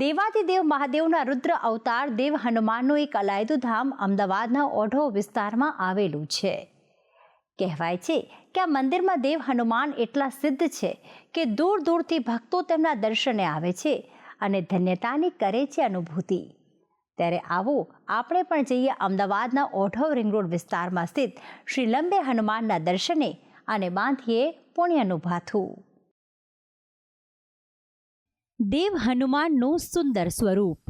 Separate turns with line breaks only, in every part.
દેવાદિદેવ મહાદેવના રુદ્ર અવતાર દેવ હનુમાનનું એક અલાયદું ધામ અમદાવાદના ઓઢો વિસ્તારમાં આવેલું છે. કહેવાય છે કે આ મંદિરમાં દેવ હનુમાન એટલા સિદ્ધ છે કે દૂર દૂરથી ભક્તો તેમના દર્શને આવે છે અને ધન્યતાની કરે છે અનુભૂતિ. ત્યારે આવો આપણે પણ જઈએ અમદાવાદના ઓઢવ રિંગ રોડ વિસ્તારમાં સ્થિત શ્રી લંબે હનુમાનના દર્શને અને બાંધીએ પુણ્યનું ભાથું. દેવ હનુમાનનું સુંદર સ્વરૂપ.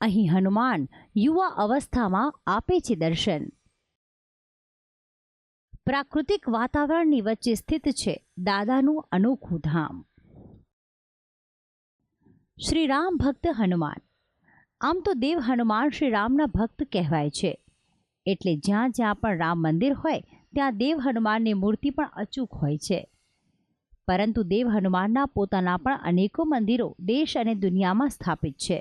અહીં હનુમાન યુવા અવસ્થામાં આપે છે દર્શન. પ્રાકૃતિક વાતાવરણની વચ્ચે સ્થિત છે દાદાનું અનોખું ધામ. શ્રી રામ ભક્ત હનુમાન. આમ તો દેવ હનુમાન શ્રી રામના ભક્ત કહેવાય છે. એટલે જ્યાં જ્યાં પણ રામ મંદિર હોય, ત્યાં દેવ હનુમાનની મૂર્તિ પણ અચૂક હોય છે. પરંતુ દેવ હનુમાનના પોતાના પણ અનેકો મંદિરો દેશ અને દુનિયામાં સ્થાપિત છે.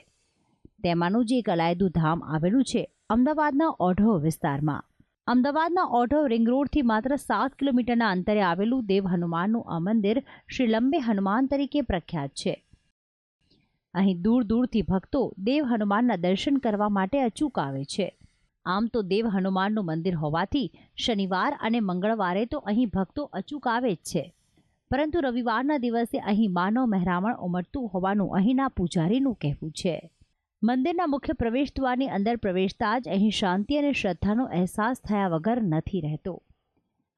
તેમાંનું જે કલાયદું ધામ આવેલું છે અમદાવાદના ઓઢવ વિસ્તારમાં. અમદાવાદના ઓઢવ રિંગ રોડથી માત્ર સાત કિલોમીટરના અંતરે આવેલું દેવ હનુમાનનું આ મંદિર શ્રી લંબે હનુમાન તરીકે પ્રખ્યાત છે. અહીં દૂર દૂરથી ભક્તો દેવ હનુમાનના દર્શન કરવા માટે અચૂક આવે છે. આમ તો દેવ હનુમાનનું મંદિર હોવાથી શનિવાર અને મંગળવારે તો અહીં ભક્તો અચૂક આવે જ છે. પરંતુ રવિવારના દિવસે અહીં માનવ મહેરામણ ઉમટતું હોવાનું અહીંના પૂજારીનું કહેવું છે. મંદિરના મુખ્ય પ્રવેશ દ્વારની અંદર પ્રવેશતા જ અહીં શાંતિ અને શ્રદ્ધાનો અહેસાસ થયા વગર નથી રહેતો.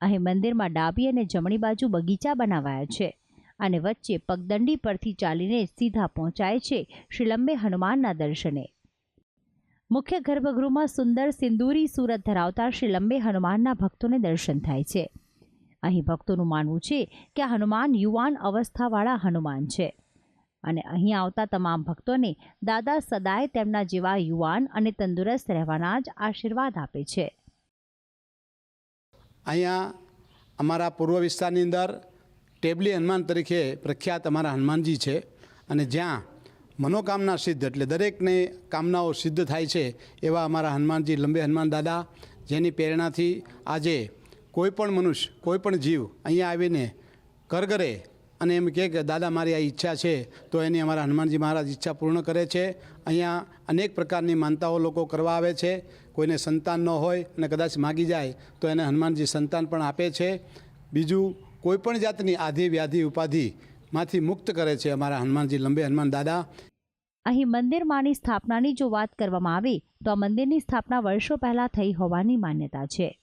અહીં મંદિરમાં ડાબી અને જમણી બાજુ બગીચા બનાવાયા છે અને વચ્ચે પગદંડી પરથી ચાલીને સીધા પહોંચાય છે શ્રીલંબે હનુમાનના દર્શને. મુખ્ય ગર્ભગૃહમાં સુંદર સિંદૂરી સુરત ધરાવતા શ્રીલંબે હનુમાનના ભક્તોને દર્શન થાય છે. અહીં ભક્તોનું માનવું છે કે હનુમાન યુવાન અવસ્થાવાળા હનુમાન છે. અને અહીં આવતા તમામ ભક્તોને દાદા સદાય તેમના જેવા યુવાન અને તંદુરસ્ત રહેવાના જ આશીર્વાદ આપે છે.
અહીંયા અમારા પૂર્વ વિસ્તારની અંદર ટેબલી હનુમાન તરીકે પ્રખ્યાત અમારા હનુમાનજી છે અને જ્યાં મનોકામના સિદ્ધ એટલે દરેકને કામનાઓ સિદ્ધ થાય છે એવા અમારા હનુમાનજી, લંબે હનુમાન દાદા જેની પ્રેરણાથી આજે કોઈ પણ મનુષ્ય, કોઈ પણ જીવ અહીંયા આવીને કરગરે અને એમ કહે કે, દાદા, મારી આ ઈચ્છા છે, તો એની અમારા હનુમાનજી મહારાજ ઈચ્છા પૂર્ણ કરે છે. અહીંયા અનેક પ્રકારની માનતાઓ લોકો કરવા આવે છે. કોઈને સંતાન ન હોય અને કદાચ માગી જાય, તો એને હનુમાનજી સંતાન પણ આપે છે. બીજું, કોઈ પણ જાતની આધિ, વ્યાધિ ઉપાધિમાંથી મુક્ત કરે છે અમારા હનુમાનજી. લંબે હનુમાન, દાદા.
અહીં મંદિરમાંની સ્થાપનાની જો વાત કરવામાં આવે, તો આ મંદિરની સ્થાપના વર્ષો પહેલાં થઈ હોવાની માન્યતા છે.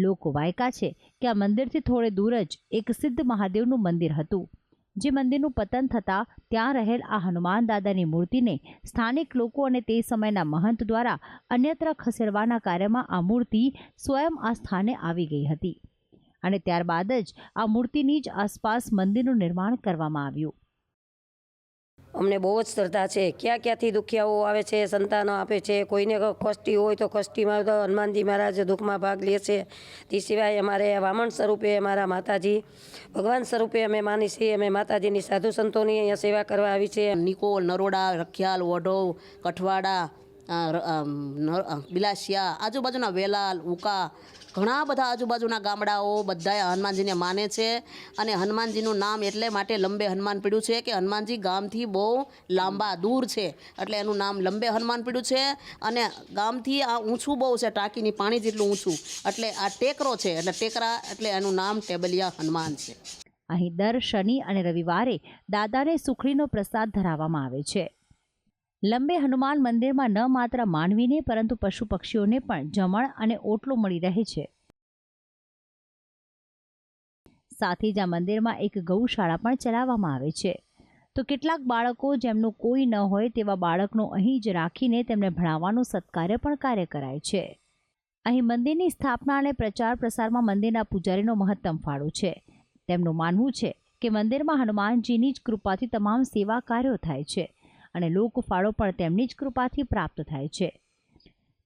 લોકો વાયકા છે કે આ મંદિરથી થોડે દૂર જ એક સિદ્ધ મહાદેવનું મંદિર હતું. જે મંદિરનું પતન થતાં ત્યાં રહેલ આ હનુમાન દાદાની મૂર્તિને સ્થાનિક લોકો અને તે સમયના મહંત દ્વારા અન્યત્ર ખસેડવાના કાર્યમાં આ મૂર્તિ સ્વયં આ સ્થાને આવી ગઈ હતી. અને ત્યારબાદ જ આ મૂર્તિની જ આસપાસ મંદિરનું નિર્માણ કરવામાં આવ્યું.
અમને બહુ જ શ્રદ્ધા છે. ક્યાં ક્યાંથી દુખિયાઓ આવે છે, સંતાનો આપે છે, કોઈને કષ્ટી હોય તો કષ્ટીમાં તો હનુમાનજી મહારાજ દુઃખમાં ભાગ લે છે. તે સિવાય અમારે વામણ સ્વરૂપે અમારા માતાજી, ભગવાન સ્વરૂપે અમે માની છીએ, અમે માતાજીની સાધુ સંતોની અહીંયા સેવા કરવા આવી છે.
નિકોલ નરોડા, રખિયાલ, વઢોવ, કઠવાડા બિલાસિયા, આજુબાજુના વેલાલ, ઉકા ઘણા બધા આજુબાજુના ગામડાઓ બધાએ હનુમાનજીને માને છે અને હનુમાનજીનું નામ એટલે માટે લંબે હનુમાન પીડ્યું છે કે હનુમાનજી ગામથી બહુ લાંબા દૂર છે. એટલે એનું નામ લંબે હનુમાન પીડ્યું છે અને ગામથી આ ઊંચું બહુ છે, ટાંકીની પાણી જેટલું ઊંચું. એટલે આ ટેકરો છે, એટલે ટેકરા એટલે એનું નામ ટેબલિયા હનુમાન છે.
અહીં દર શનિ અને રવિવારે દાદાને સુખડીનો પ્રસાદ ધરાવવામાં આવે છે. લંબે હનુમાન મંદિરમાં ન માત્ર માનવીને, પરંતુ પશુ પક્ષીઓને પણ જમણ અને ઓટલો મળી રહે છે. સાથે જ આ મંદિરમાં એક ગૌશાળા પણ ચલાવવામાં આવે છે. તો કેટલાક બાળકો જેમનું કોઈ ન હોય તેવા બાળકનો અહીં જ રાખીને તેમને ભણાવવાનું સત્કાર્ય પણ કાર્ય કરાય છે. અહીં મંદિરની સ્થાપના અને પ્રચાર પ્રસારમાં મંદિરના પૂજારીનો મહત્તમ ફાળો છે. તેમનું માનવું છે કે મંદિરમાં હનુમાનજીની જ કૃપાથી તમામ સેવા કાર્યો થાય છે. અને લોકફાળો પણ તેમની જ કૃપાથી પ્રાપ્ત થાય છે.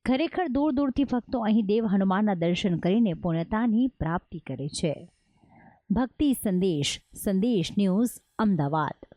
ખરેખર દૂર દૂરથી ભક્તો અહીં દેવ હનુમાનના દર્શન કરીને પૂર્ણતાની પ્રાપ્તિ કરે છે. ભક્તિ સંદેશ સંદેશ ન્યૂઝ, અમદાવાદ.